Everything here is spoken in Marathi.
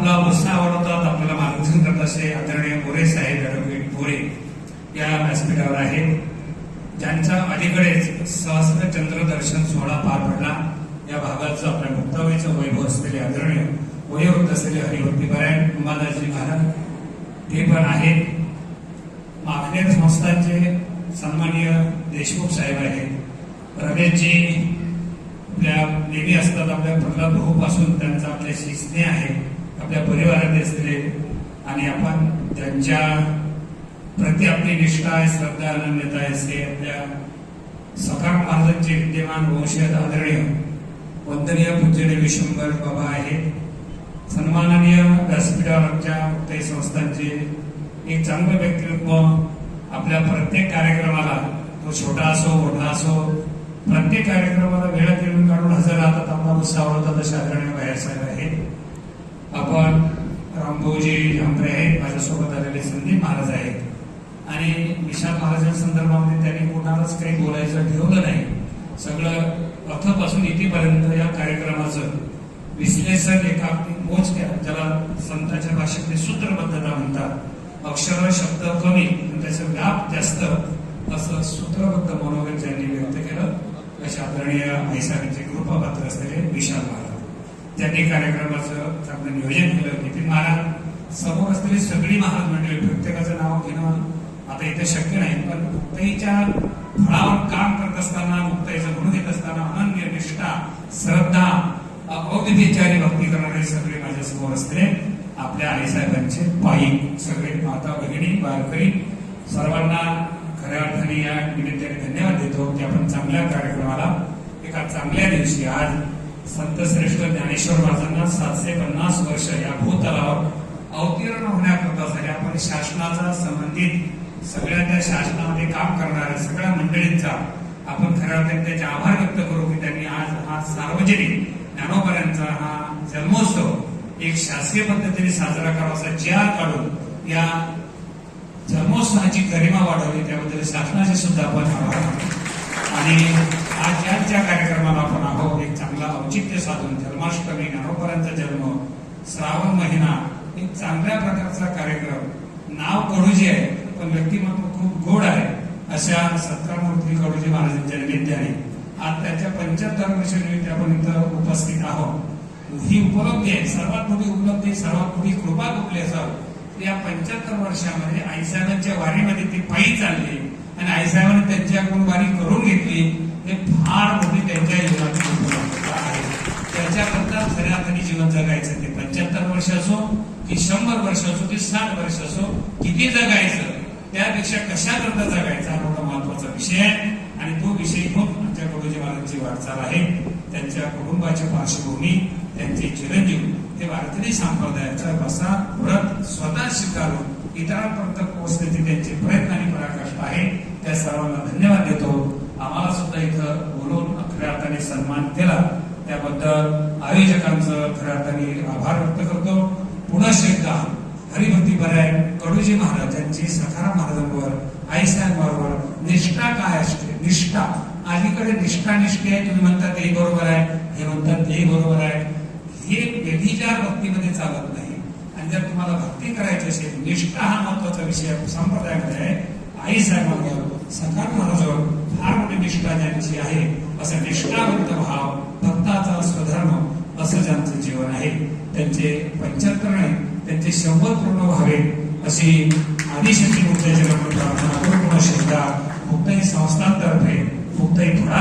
आपला उत्साह आवडतात आपल्याला मार्गदर्शन करत असे आदरणीय मोरे साहेब ऍडव्होकेट मोरे या व्यासपीठावर आहेत. ज्यांचा अलीकडेच सहस्र चंद्र दर्शन सोहळा पार पडला. या भागाचं आपल्या मुक्ताबाईचं वैभव असलेले आदरणीय वयोवृद्ध असलेले हरिभक्ती परायण अंबादासजी महाराज ते पण आहेत. माखनेर संस्थांचे सन्माननीय देशमुख साहेब आहेत. रमेशजी आपल्या नेहमी असतात आपल्या प्रल्हाद भाऊपासून त्यांचा आपल्याशी स्नेह आहे. आपल्या परिवारात असलेले आणि आपण त्यांच्या प्रति आपली निष्ठा आहे श्रद्धा अनन्यता आहे असे आपल्या सकाळ महाराजांचे विद्यमान वंशज आदरणीय वंदनीय पूज्यने विशंभर बाबा आहेत सन्माननीय व्यासपीठावर आमच्या काही संस्थांचे एक चांगलं व्यक्तिमत्व आपल्या प्रत्येक कार्यक्रमाला तो छोटा असो मोठा असो प्रत्येक कार्यक्रमाला वेळ देऊन काढून हजर राहतात आपला उत्साह होतात असे आदरणीय बाहेर साहेब आहेत. आपण रामभाऊजी झांबरे आहेत माझ्यासोबत आलेले संदीप महाराज आहेत. आणि विशाल महाराजांसंदर्भामध्ये त्यांनी कोणालाच काही बोलायचं ठेवलं नाही. सगळं अथपासून इथेपर्यंत या कार्यक्रमाचं विश्लेषण एका मोजक्या ज्याला संतांच्या भाषेतली सूत्रबद्धता म्हणतात. अक्षर शब्द कमी पण त्याचं व्याप जास्त असं सूत्रबद्ध मनोगत ज्यांनी व्यक्त केलं अशा आदरणीय आईसाहेबांचे कृपापात्र असलेले विशाल महाराज. त्यांनी कार्यक्रमाचं चांगलं नियोजन केलं. नितीन महाराज समोर असलेली सगळी महाराज मंडळी प्रत्येकाचं नाव घेणं आता इथे शक्य नाही पण मुक्ताईच्या फळावर काम करत असताना मुक्ताईचं गुण घेत असताना अनन्य निष्ठा श्रद्धा अविधेचारी भक्ती करणारे सगळे माझ्यासमोर असते आपल्या आईसाहेबांचे पायी सगळे माता भगिनी वारकरी सर्वांना खऱ्या अर्थाने या निमित्ताने धन्यवाद देतो की आपण चांगल्या कार्यक्रमाला एका चांगल्या दिवशी आज संत श्रेष्ठ ज्ञानेश्वर महाराजांना सातशे पन्नास वर्ष या भूतलावर अवतीर्ण होण्याकरता झाले आपण शासनाचा संबंधित सगळ्या त्या शासनामध्ये काम करणाऱ्या सगळ्या मंडळींचा आपण खऱ्या अर्थाने त्याचे आभार व्यक्त करू की त्यांनी आज हा सार्वजनिक ज्ञानोबाऱ्यांचा हा जन्मोत्सव एक शासकीय पद्धतीने साजरा करावा असा जिया काढून या जन्मोत्सवाची गरिमा वाढवली त्याबद्दल शासनाचे सुद्धा आपण आभार मानतो. आणि आज या ज्या कार्यक्रमाला आपण आहोत एक चांगला औचित्य साधून जन्माष्टमी ज्ञानोबारांचा जन्म श्रावण महिना एक चांगल्या प्रकारचा कार्यक्रम. नाव कडूजी आहे पण व्यक्तिमत्व खूप गोड आहे अशा सत्कारमूर्ती कडूजी महाराजांच्या निमित्ताने. आज त्यांच्या पंच्याहत्तर वर्षानिमित्त आपण इथं उपस्थित आहोत. ही उपलब्धी आहे सर्वात मोठी उपलब्धी सर्वात मोठी कृपा कुठली असावं? या पंच्याहत्तर वर्षामध्ये आईसाहेबांच्या वारीमध्ये ती पायी चालली. आहे त्यांच्याकडून वारी करून घेतली हे फार मोठी त्यांच्या जीवनाची आहे. त्याच्याकरता खऱ्या अर्थाने जीवन जगायचं ते पंच्याहत्तर वर्ष असो की शंभर वर्ष असो की साठ वर्ष असो किती जगायचं त्यापेक्षा कशाकरता जगायचा हा मोठा महत्त्वाचा विषय आहे. आणि तो विषय घेऊन आमच्या गुरुजी महाराजांची वाटचाल आहे. त्यांच्या कुटुंबाची पार्श्वभूमी त्यांचे चिरंजीव हे वारकरी संप्रदायाचा बसा व्रत स्वतः स्वीकारून इतरांपर्यंत पोहोचण्याचे त्यांचे प्रयत्न आणि पराकाष्ठ आहे. त्या सर्वांना धन्यवाद देतो. आम्हाला सुद्धा इथं बोलून खऱ्या अर्थाने सन्मान केला. त्याबद्दल आयोजकांचं खऱ्या अर्थाने आभार व्यक्त करतो. पुन्हा एकदा हरिभक्ती बराय कडूजी महाराजांची सखाराम महाराजांवर आईसाहेबांबरोबर निष्ठा काय असते? निष्ठा. अलीकडे निष्ठा निष्ठी आहे तुम्ही म्हणता तेही बरोबर आहे. हे म्हणतात तेही बरोबर आहे. हे व्यभिचार भक्तीमध्ये चालत नाही. आणि जर तुम्हाला भक्ती करायची असेल निष्ठा हा महत्त्वाचा विषय संप्रदायामध्ये आहे. आई साहेबांवर सखार महाराजांवर फार मोठी निष्ठा ज्यांची आहे असा निष्ठावंत भाव भक्ताचा स्वधर्म असं ज्यांचं जीवन आहे. त्यांचे पंच्याहत्तर नाही त्यांचे शंभर पूर्ण व्हावे अशी आदिशक्ती मुक्ताची प्रार्थना करून पुन्हा मुक्ताई संस्थांतर्फे मुक्ताई फळा